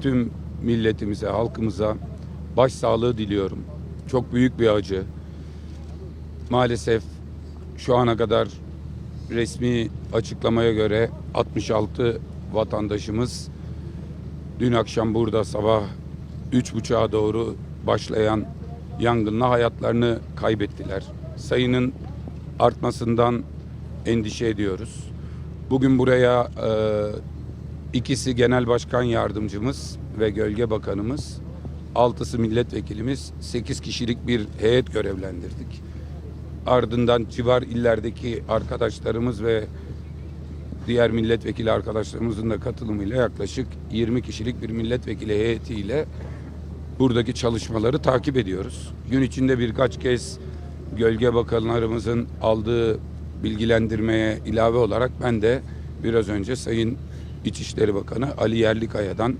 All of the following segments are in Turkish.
tüm milletimize, halkımıza başsağlığı diliyorum. Çok büyük bir acı. Maalesef şu ana kadar resmi açıklamaya göre 66 vatandaşımız dün akşam burada sabah 3.30'a doğru başlayan yangınla hayatlarını kaybettiler. Sayının artmasından endişe ediyoruz. Bugün buraya e, ikisi genel başkan yardımcımız ve gölge bakanımız, altısı milletvekilimiz, sekiz kişilik bir heyet görevlendirdik. Ardından civar illerdeki arkadaşlarımız ve diğer milletvekili arkadaşlarımızın da katılımıyla yaklaşık 20 kişilik bir milletvekili heyetiyle buradaki çalışmaları takip ediyoruz. Gün içinde birkaç kez gölge bakanlarımızın aldığı bilgilendirmeye ilave olarak ben de biraz önce Sayın İçişleri Bakanı Ali Yerlikaya'dan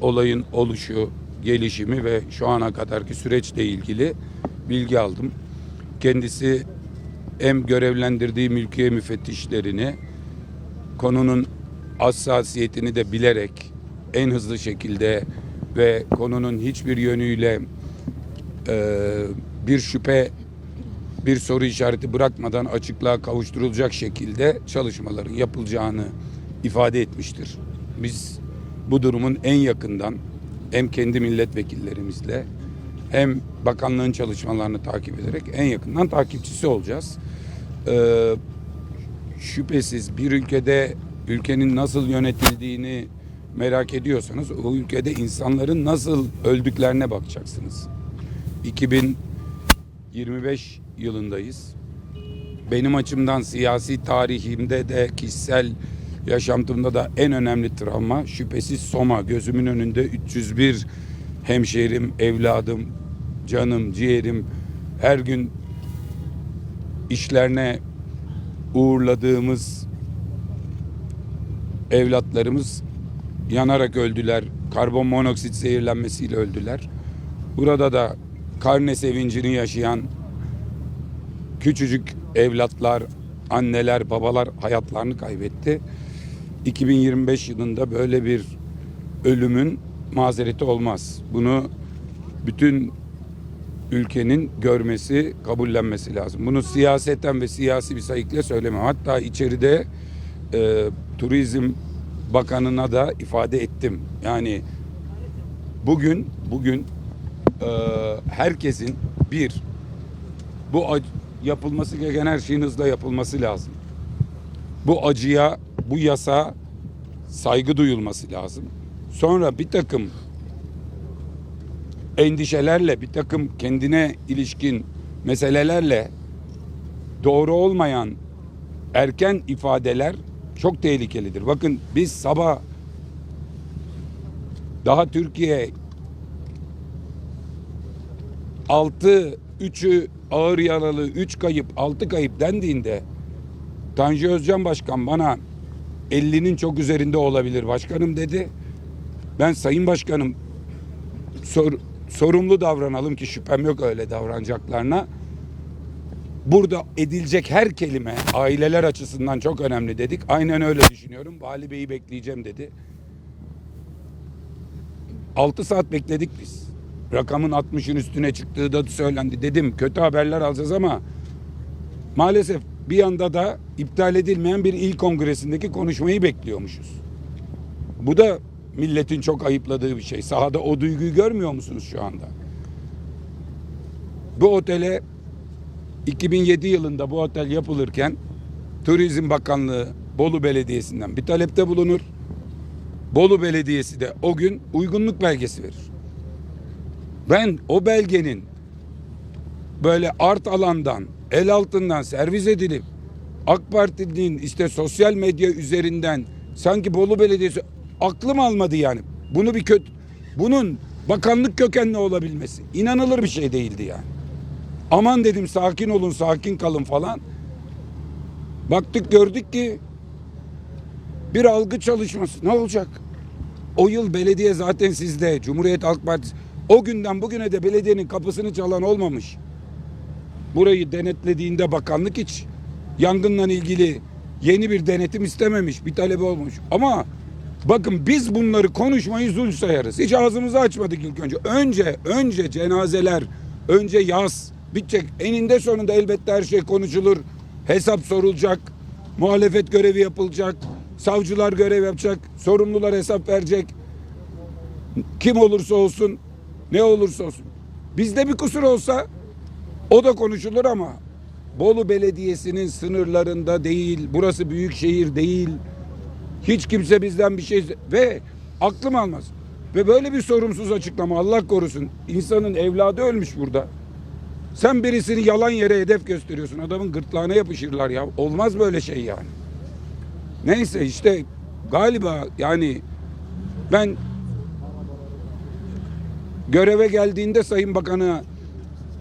olayın oluşu, gelişimi ve şu ana kadarki süreçle ilgili bilgi aldım. Kendisi hem görevlendirdiği mülkiye müfettişlerini konunun hassasiyetini de bilerek en hızlı şekilde ve konunun hiçbir yönüyle e, bir şüphe bir soru işareti bırakmadan açıklığa kavuşturulacak şekilde çalışmaların yapılacağını ifade etmiştir. Biz bu durumun en yakından hem kendi milletvekillerimizle hem bakanlığın çalışmalarını takip ederek en yakından takipçisi olacağız. Ee, şüphesiz bir ülkede ülkenin nasıl yönetildiğini merak ediyorsanız o ülkede insanların nasıl öldüklerine bakacaksınız. 2025 yılındayız. Benim açımdan siyasi tarihimde de kişisel yaşantımda da en önemli travma şüphesiz Soma. Gözümün önünde 301 hemşehrim, evladım, canım, ciğerim her gün işlerine uğurladığımız evlatlarımız yanarak öldüler. Karbon monoksit zehirlenmesiyle öldüler. Burada da karne sevincini yaşayan küçücük evlatlar, anneler, babalar hayatlarını kaybetti. 2025 yılında böyle bir ölümün mazereti olmaz. Bunu bütün ülkenin görmesi, kabullenmesi lazım. Bunu siyaseten ve siyasi bir sayıkla söylemem. Hatta içeride e, Turizm Bakanı'na da ifade ettim. Yani bugün bugün e, herkesin bir bu ac- yapılması gereken her şeyin hızla yapılması lazım. Bu acıya, bu yasa saygı duyulması lazım. Sonra bir takım endişelerle, bir takım kendine ilişkin meselelerle doğru olmayan erken ifadeler çok tehlikelidir. Bakın biz sabah daha Türkiye 6 3'ü ağır yaralı, 3 kayıp, 6 kayıp dendiğinde Tanju Özcan Başkan bana 50'nin çok üzerinde olabilir başkanım dedi. Ben sayın başkanım sor, sorumlu davranalım ki şüphem yok öyle davranacaklarına. Burada edilecek her kelime aileler açısından çok önemli dedik. Aynen öyle düşünüyorum. Vali Bey'i bekleyeceğim dedi. 6 saat bekledik biz. Rakamın 60'ın üstüne çıktığı da söylendi. Dedim kötü haberler alacağız ama maalesef bir yanda da iptal edilmeyen bir il kongresindeki konuşmayı bekliyormuşuz. Bu da milletin çok ayıpladığı bir şey. Sahada o duyguyu görmüyor musunuz şu anda? Bu otele 2007 yılında bu otel yapılırken Turizm Bakanlığı Bolu Belediyesi'nden bir talepte bulunur. Bolu Belediyesi de o gün uygunluk belgesi verir. Ben o belgenin böyle art alandan, el altından servis edilip AK Parti'nin işte sosyal medya üzerinden sanki Bolu Belediyesi aklım almadı yani. Bunu bir kötü bunun bakanlık kökenli olabilmesi inanılır bir şey değildi yani. Aman dedim sakin olun, sakin kalın falan. Baktık gördük ki bir algı çalışması ne olacak? O yıl belediye zaten sizde. Cumhuriyet Halk Partisi o günden bugüne de belediyenin kapısını çalan olmamış. Burayı denetlediğinde bakanlık hiç yangınla ilgili yeni bir denetim istememiş, bir talebi olmuş. Ama Bakın biz bunları konuşmayı zul sayarız. Hiç ağzımızı açmadık ilk önce. Önce, önce cenazeler, önce yaz bitecek. Eninde sonunda elbette her şey konuşulur. Hesap sorulacak. Muhalefet görevi yapılacak. Savcılar görev yapacak. Sorumlular hesap verecek. Kim olursa olsun, ne olursa olsun. Bizde bir kusur olsa o da konuşulur ama Bolu Belediyesi'nin sınırlarında değil, burası büyük şehir değil. Hiç kimse bizden bir şey ve aklım almaz. Ve böyle bir sorumsuz açıklama Allah korusun. İnsanın evladı ölmüş burada. Sen birisini yalan yere hedef gösteriyorsun. Adamın gırtlağına yapışırlar ya. Olmaz böyle şey yani. Neyse işte galiba yani ben göreve geldiğinde Sayın Bakan'a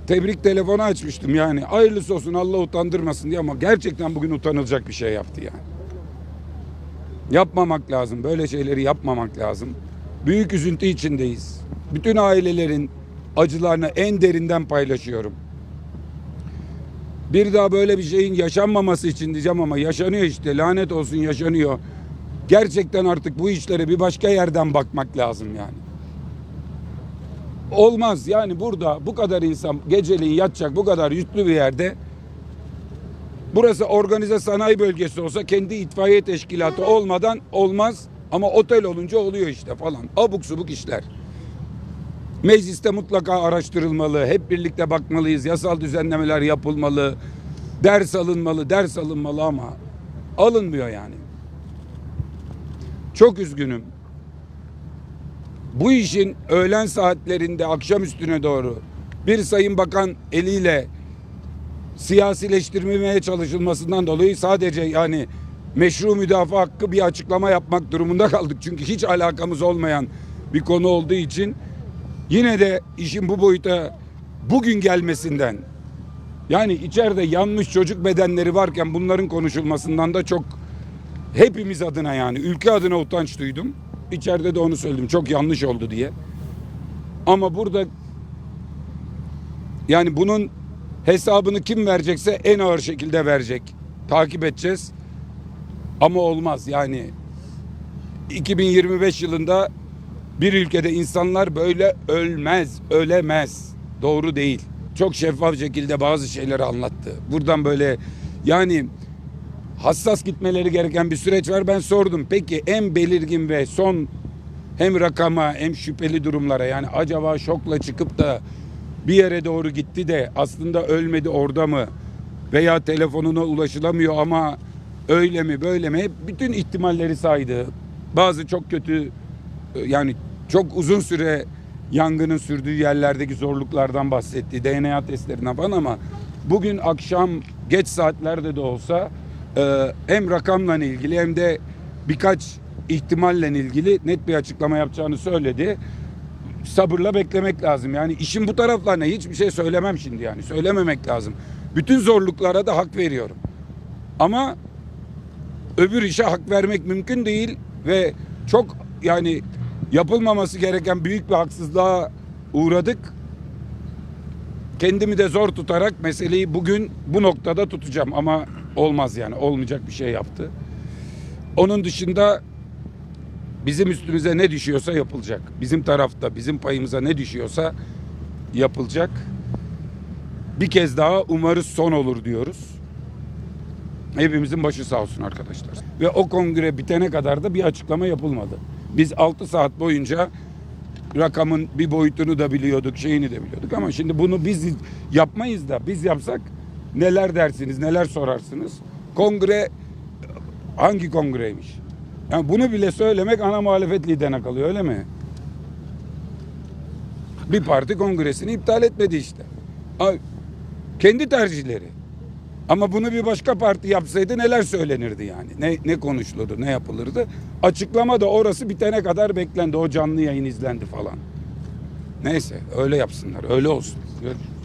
tebrik telefonu açmıştım yani. Hayırlısı olsun Allah utandırmasın diye ama gerçekten bugün utanılacak bir şey yaptı yani. Yapmamak lazım. Böyle şeyleri yapmamak lazım. Büyük üzüntü içindeyiz. Bütün ailelerin acılarını en derinden paylaşıyorum. Bir daha böyle bir şeyin yaşanmaması için diyeceğim ama yaşanıyor işte. Lanet olsun yaşanıyor. Gerçekten artık bu işlere bir başka yerden bakmak lazım yani. Olmaz yani burada bu kadar insan geceliğin yatacak bu kadar yüklü bir yerde Burası organize sanayi bölgesi olsa kendi itfaiye teşkilatı olmadan olmaz ama otel olunca oluyor işte falan. Abuk subuk işler. Mecliste mutlaka araştırılmalı. Hep birlikte bakmalıyız. Yasal düzenlemeler yapılmalı. Ders alınmalı, ders alınmalı ama alınmıyor yani. Çok üzgünüm. Bu işin öğlen saatlerinde akşam üstüne doğru bir sayın bakan eliyle siyasileştirmemeye çalışılmasından dolayı sadece yani meşru müdafaa hakkı bir açıklama yapmak durumunda kaldık. Çünkü hiç alakamız olmayan bir konu olduğu için yine de işin bu boyuta bugün gelmesinden yani içeride yanmış çocuk bedenleri varken bunların konuşulmasından da çok hepimiz adına yani ülke adına utanç duydum. İçeride de onu söyledim. Çok yanlış oldu diye. Ama burada yani bunun hesabını kim verecekse en ağır şekilde verecek. Takip edeceğiz. Ama olmaz yani 2025 yılında bir ülkede insanlar böyle ölmez, ölemez. Doğru değil. Çok şeffaf şekilde bazı şeyleri anlattı. Buradan böyle yani hassas gitmeleri gereken bir süreç var. Ben sordum. Peki en belirgin ve son hem rakama hem şüpheli durumlara yani acaba şokla çıkıp da bir yere doğru gitti de aslında ölmedi orada mı? Veya telefonuna ulaşılamıyor ama öyle mi böyle mi? Hep bütün ihtimalleri saydı. Bazı çok kötü yani çok uzun süre yangının sürdüğü yerlerdeki zorluklardan bahsetti. DNA testlerinden falan ama bugün akşam geç saatlerde de olsa e, hem rakamla ilgili hem de birkaç ihtimalle ilgili net bir açıklama yapacağını söyledi sabırla beklemek lazım. Yani işin bu taraflarına hiçbir şey söylemem şimdi yani. Söylememek lazım. Bütün zorluklara da hak veriyorum. Ama öbür işe hak vermek mümkün değil ve çok yani yapılmaması gereken büyük bir haksızlığa uğradık. Kendimi de zor tutarak meseleyi bugün bu noktada tutacağım ama olmaz yani olmayacak bir şey yaptı. Onun dışında bizim üstümüze ne düşüyorsa yapılacak. Bizim tarafta bizim payımıza ne düşüyorsa yapılacak. Bir kez daha umarız son olur diyoruz. Hepimizin başı sağ olsun arkadaşlar. Ve o kongre bitene kadar da bir açıklama yapılmadı. Biz 6 saat boyunca rakamın bir boyutunu da biliyorduk, şeyini de biliyorduk ama şimdi bunu biz yapmayız da biz yapsak neler dersiniz, neler sorarsınız? Kongre hangi kongreymiş? Yani bunu bile söylemek ana muhalefet liderine kalıyor öyle mi? Bir parti kongresini iptal etmedi işte. Kendi tercihleri. Ama bunu bir başka parti yapsaydı neler söylenirdi yani? Ne, ne konuşulurdu, ne yapılırdı? Açıklama da orası bitene kadar beklendi. O canlı yayın izlendi falan. Neyse öyle yapsınlar, öyle olsun. Gör-